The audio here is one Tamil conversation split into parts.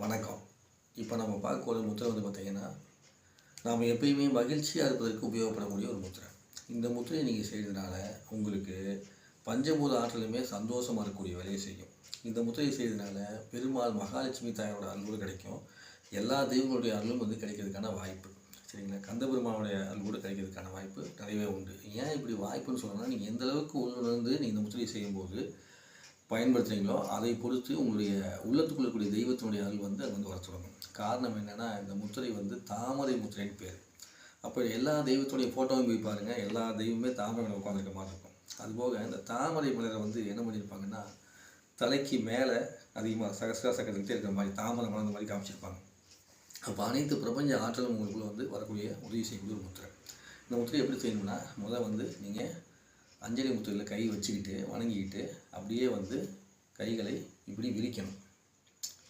வணக்கம். இப்போ நம்ம பார்க்க ஒரு முத்திரை வந்து பார்த்திங்கன்னா நாம் எப்பயுமே மகிழ்ச்சியாக இருப்பதற்கு உபயோகப்படக்கூடிய ஒரு முத்திரை. இந்த முத்திரையை நீங்கள் செய்கிறதுனால உங்களுக்கு பஞ்சபூத ஆற்றலுமே சந்தோஷமாக இருக்கக்கூடிய வேலையை செய்யும். இந்த முத்திரையை செய்கிறதுனால பெருமாள் மகாலட்சுமி தாயோட அன்பு கிடைக்கும். எல்லா தெய்வங்களுடைய அருளும் வந்து கிடைக்கிறதுக்கான வாய்ப்பு. சரிங்களா? கந்த பெருமானுடைய அருள் கூட கிடைக்கிறதுக்கான வாய்ப்பு நிறையவே உண்டு. ஏன் இப்படி வாய்ப்புன்னு சொல்லணும்னா நீங்கள் எந்தளவுக்கு உள்ளுணர்ந்து நீங்கள் இந்த முத்திரையை செய்யும்போது பயன்படுத்துகிறீங்களோ அதை பொறுத்து உங்களுடைய உள்ளத்துக்குள்ள இருக்கக்கூடிய தெய்வத்தினுடைய அருள் வந்து அது வந்து வர தொடங்கும். காரணம் என்னென்னா இந்த முத்திரை வந்து தாமரை முத்திரைன்னு பேர். அப்போ எல்லா தெய்வத்துடைய ஃபோட்டோவும் போய் பாருங்கள் எல்லா தெய்வமே தாமரை மலர் உட்காந்துருக்க மாதிரி இருக்கும். அதுபோக இந்த தாமரை மலரை வந்து என்ன பண்ணியிருப்பாங்கன்னா தலைக்கு மேலே அதிகமாக சகசகா சக்கரத்துக்கிட்டே இருக்கிற மாதிரி தாமரை மலர்ந்த மாதிரி காமிச்சிருப்பாங்க. அப்போ அனைத்து பிரபஞ்ச ஆற்றலும் உங்களுக்குள்ளே வந்து வரக்கூடிய உதவி செய்யக்கூடிய ஒரு முத்திரை. இந்த முத்திரை எப்படி செய்யணும்னா முதல்ல வந்து நீங்கள் அஞ்சலி முத்துகளில் கை வச்சுக்கிட்டு வணங்கிக்கிட்டு அப்படியே வந்து கைகளை இப்படி விரிக்கணும்.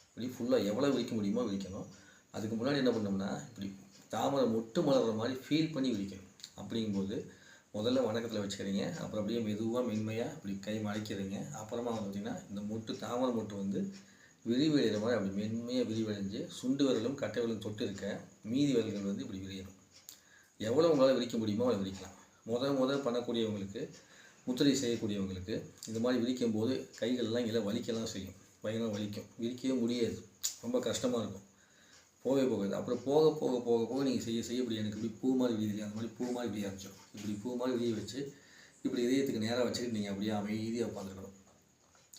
இப்படி ஃபுல்லாக எவ்வளோ விரிக்க முடியுமோ விரிக்கணும். அதுக்கு முன்னாடி என்ன பண்ணோம்னா இப்படி தாமரை மொட்டு மலர்ற மாதிரி ஃபீல் பண்ணி விரிக்கணும். அப்படிங்கும்போது முதல்ல வணக்கத்தில் வச்சுக்கிறீங்க அப்புறம் அப்படியே மெதுவாக மென்மையாக இப்படி கை மடக்கிறீங்க அப்புறமா வந்து பார்த்திங்கன்னா இந்த மொட்டு தாமரை மொட்டு வந்து விரிவடைகிற மாதிரி அப்படி மென்மையாக விரிவடைஞ்சு சுண்டு விரலும் கட்டை விரலும் தொட்டு இருக்க மீதி விரல்கள் வந்து இப்படி விரியணும். எவ்வளோ உங்களால் விரிக்க முடியுமோ அதை விரிக்கலாம். முத முத பண்ணக்கூடியவங்களுக்கு முத்திரை செய்யக்கூடியவங்களுக்கு இந்த மாதிரி விரிக்கும் போது கைகள்லாம் இல்லை வலிக்கலாம் செய்யும். பயங்கரம் வலிக்கும். விரிக்கவே முடியாது. ரொம்ப கஷ்டமாக இருக்கும். போகவே போகாது. அப்புறம் போக போக போக போக நீங்கள் செய்ய செய்ய இப்படி எனக்கு இப்படி பூ மாதிரி விரியுது அந்த மாதிரி பூ மாதிரி விரிய ஆரம்பிச்சோம் இப்படி பூ மாதிரி விரிய வச்சு இப்படி இதயத்துக்கு நேராக வச்சுக்கிட்டு நீங்கள் அப்படியே அமைதியாக உட்காந்துருக்கணும்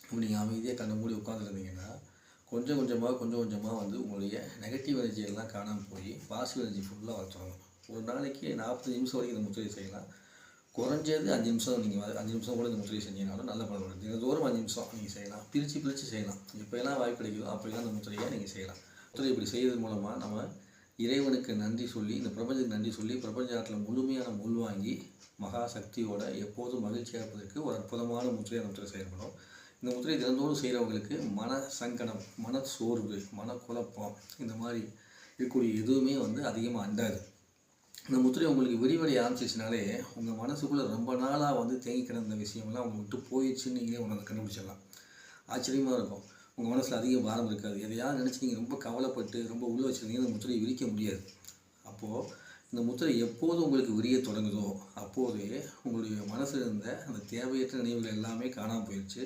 இப்படி நீங்கள் அமைதியாக கண்ணை மூடி உட்காந்துருந்தீங்கன்னா கொஞ்சம் கொஞ்சமாக கொஞ்சம் கொஞ்சமாக வந்து உங்களுடைய நெகட்டிவ் எனர்ஜி எல்லாம் காணாமல் போய் பாசிட்டிவ் எனர்ஜி ஃபுல்லாக வச்சுருக்கணும் ஒரு நாளைக்கு நாற்பது நிமிஷம் வரைக்கும் இந்த முத்திரை செய்யலாம். குறைஞ்சது அஞ்சு நிமிஷம் நீங்கள் அஞ்சு நிமிஷம் கூட இந்த முத்திரை செஞ்சீங்கனாலும் நல்ல பலன் வரும். தினதோறும் அஞ்சு நிமிஷம் நீங்கள் செய்யலாம். பிரித்து பிரித்து செய்யலாம். எப்போயெல்லாம் வாய்ப்பு கிடைக்குதோ அப்போயெல்லாம் இந்த முத்திரையை நீங்கள் செய்யலாம். முத்திரை இப்படி செய்கிறது மூலமாக நம்ம இறைவனுக்கு நன்றி சொல்லி இந்த பிரபஞ்சத்துக்கு நன்றி சொல்லி பிரபஞ்சத்தில் முழுமையான உள்வாங்கி மகா சக்தியோட எப்போதும் மகிழ்ச்சியாக இருப்பதற்கு ஒரு அற்புதமான முத்திரை அந்த முத்திரை செயல்படும். இந்த முத்திரை தினந்தோறும் செய்கிறவங்களுக்கு மன சங்கடம் மன சோர்வு மன குழப்பம் இந்த மாதிரி இருக்கக்கூடிய எதுவுமே வந்து அதிகமாக அண்டாது. இந்த முத்திரை உங்களுக்கு விரிவடைய ஆரம்பிச்சிச்சுனாலே உங்கள் மனசுக்குள்ளே ரொம்ப நாளாக வந்து தேங்கி கிடந்த விஷயம்லாம் அவங்க விட்டு போயிடுச்சுன்னு நீங்களே உணர்ந்து கண்டுபிடிச்சிடலாம். ஆச்சரியமாக இருக்கும். உங்கள் மனசில் அதிக பாரம் இருக்காது. எதையாவது நினச்சி நீங்கள் ரொம்ப கவலைப்பட்டு ரொம்ப உள்ளே வச்சுருந்தீங்கன்னா இந்த முத்திரையை விரிக்க முடியாது. அப்போது இந்த முத்திரை எப்போது உங்களுக்கு விரிய தொடங்குதோ அப்போதே உங்களுடைய மனசில் இருந்த அந்த தேவையற்ற நினைவுகள் எல்லாமே காணாமல் போயிடுச்சு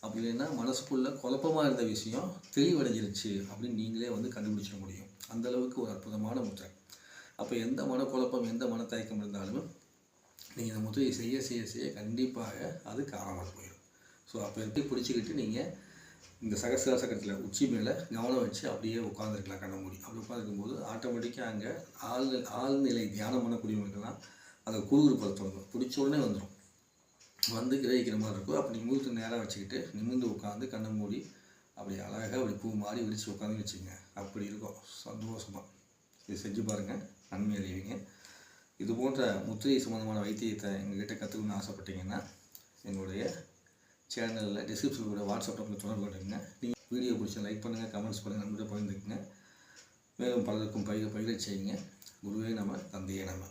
அப்படி இல்லைன்னா மனசுக்குள்ளே குழப்பமாக இருந்த விஷயம் தெளிவடைஞ்சிருச்சு அப்படின்னு நீங்களே வந்து கண்டுபிடிச்சிட முடியும். அந்தளவுக்கு ஒரு அற்புதமான முத்திரை. அப்போ எந்த மனக்குழப்பம் எந்த மனத்தயக்கம் இருந்தாலும் நீங்கள் இந்த முத்திரையை செய்ய செய்ய செய்ய கண்டிப்பாக அது காணாமல் போயிடும். ஸோ அப்போ எப்படி பிடிச்சிக்கிட்டு நீங்கள் இந்த சகசிர சக்கரத்தில் உச்சி மேலே கவனம் வச்சு அப்படியே உட்காந்துருக்கலாம் கண்ண மூடி. அப்படி உட்காந்துருக்கும்போது ஆட்டோமேட்டிக்காக அங்கே ஆள் ஆழ்நிலை தியானம் பண்ணக்கூடியவங்களுக்கெல்லாம் அதை குறுகுறுப்பதை தொடங்கும். பிடிச்ச உடனே வந்துடும் வந்து கிரகிக்கிற மாதிரி இருக்கும். அப்படி மூத்து நேராக வச்சுக்கிட்டு நிமிர்ந்து உட்காந்து கண்ணை மூடி அப்படி அழகாக அப்படி பூ மாறி விரித்து உட்காந்து வச்சுங்க அப்படி இருக்கும். சந்தோஷமாக இது செஞ்சு பாருங்கள் நன்மை அறிவிங்க இது போன்ற முத்திரை சம்மந்தமான வைத்தியத்தை எங்ககிட்ட கற்றுக்கணும்னு ஆசைப்பட்டீங்கன்னா எங்களுடைய சேனலில் டிஸ்கிரிப்ஷனில் கூட வாட்ஸ்அப் நம்பர் தொடர்பு கொண்டுங்க நீங்கள் வீடியோ பிடிச்ச லைக் பண்ணுங்கள் கமெண்ட்ஸ் பண்ணுங்கள் நம்பிக்கை பகிர்ந்துக்குங்க. மேலும் பலருக்கும் பயிர பயிர செய்யுங்க. குருவே நம்ம தந்தையே நம்ம